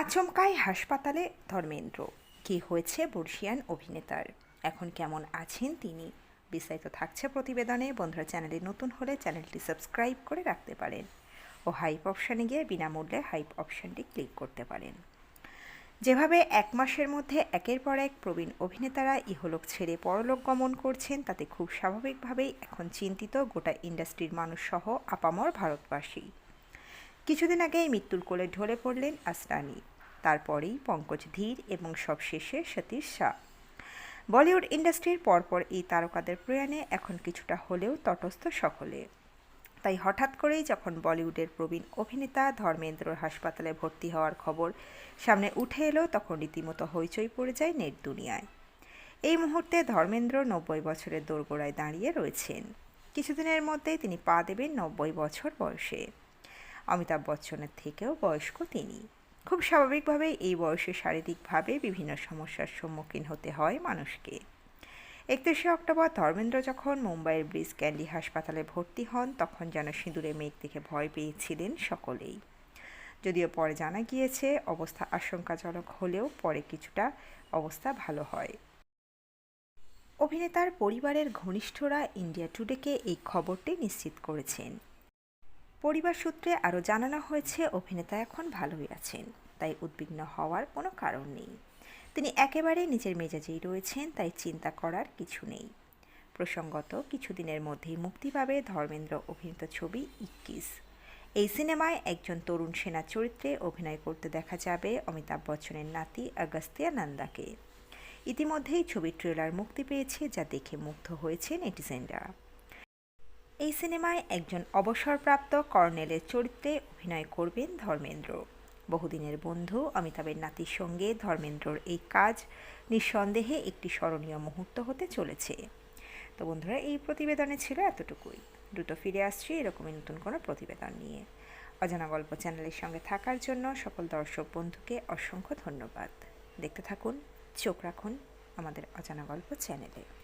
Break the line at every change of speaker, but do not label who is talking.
আচমকাই হাসপাতালে ধর্মেন্দ্র। কী হয়েছে বর্ষিয়ান অভিনেতার? এখন কেমন আছেন তিনি? বিস্তারিত থাকছে প্রতিবেদনে। বন্ধুরা, চ্যানেলে নতুন হলে চ্যানেলটি সাবস্ক্রাইব করে রাখতে পারেন ও হাইপ অপশানে গিয়ে বিনামূল্যে হাইপ অপশানটি ক্লিক করতে পারেন। যেভাবে এক মাসের মধ্যে একের পর এক প্রবীণ অভিনেতারা ইহলোক ছেড়ে পরলোক গমন করছেন, তাতে খুব স্বাভাবিকভাবেই এখন চিন্তিত গোটা ইন্ডাস্ট্রির মানুষ সহ আপামর ভারতবাসী। কিছুদিন আগেই মৃত্যুর কোলে ঢলে পড়লেন আসরানি তারপরেই পঙ্কজ ধীর এবং সব সবশেষে সতীশ শাহ। বলিউড ইন্ডাস্ট্রির পরপর এই তারকাদের প্রয়াণে এখন কিছুটা হলেও তটস্থ সকলে। তাই হঠাৎ করেই যখন বলিউডের প্রবীণ অভিনেতা ধর্মেন্দ্রর হাসপাতালে ভর্তি হওয়ার খবর সামনে উঠে এলো, তখন রীতিমতো হইচই পড়ে যায় নেট দুনিয়ায়। এই মুহূর্তে ধর্মেন্দ্র নব্বই বছরের দোরগোড়ায় দাঁড়িয়ে রয়েছেন। কিছুদিনের মধ্যেই তিনি পা দেবেন নব্বই বছর বয়সে। অমিতাভ বচ্চনের থেকেও বয়স্ক তিনি। খুব স্বাভাবিকভাবেই এই বয়সে শারীরিকভাবে বিভিন্ন সমস্যার সম্মুখীন হতে হয় মানুষকে। একত্রিশে অক্টোবর ধর্মেন্দ্র যখন মুম্বাইয়ের ব্রিজ ক্যান্ডি হাসপাতালে ভর্তি হন, তখন যেন সিঁদুরে মেঘ দেখে ভয় পেয়েছিলেন সকলেই। যদিও পরে জানা গিয়েছে, অবস্থা আশঙ্কাজনক হলেও পরে কিছুটা অবস্থা ভালো হয়। অভিনেতার পরিবারের ঘনিষ্ঠরা ইন্ডিয়া টুডেকে এই খবরটি নিশ্চিত করেছেন। পরিবার সূত্রে আরও জানানো হয়েছে, অভিনেতা এখন ভালোই আছেন, তাই উদ্বিগ্ন হওয়ার কোনো কারণ নেই। তিনি একেবারে নিজের মেজাজেই রয়েছেন, তাই চিন্তা করার কিছু নেই। প্রসঙ্গত, কিছুদিনের মধ্যেই মুক্তি পাবে ধর্মেন্দ্র অভিনীত ছবি ইক্কিস। এই সিনেমায় একজন তরুণ সেনা চরিত্রে অভিনয় করতে দেখা যাবে অমিতাভ বচ্চনের নাতি আগস্তিয়া নন্দাকে। ইতিমধ্যেই ছবির ট্রেলার মুক্তি পেয়েছে, যা দেখে মুগ্ধ হয়েছে নেটিজেনরা এই সিনেমায় একজন অবসরপ্রাপ্ত কর্নেলের চরিত্রে অভিনয় করবেন ধর্মেন্দ্র। বহুদিনের বন্ধু অমিতাভের নাতির সঙ্গে ধর্মেন্দ্রর এই কাজ নিঃসন্দেহে একটি স্মরণীয় মুহূর্ত হতে চলেছে। তো বন্ধুরা, এই প্রতিবেদনে ছিল এতটুকুই। দ্রুত ফিরে আসছি এরকমই নতুন কোনো প্রতিবেদন নিয়ে। অজানা গল্প চ্যানেলের সঙ্গে থাকার জন্য সকল দর্শক বন্ধুকে অসংখ্য ধন্যবাদ। দেখতে থাকুন, চোখ রাখুন আমাদের অজানা গল্প চ্যানেলে।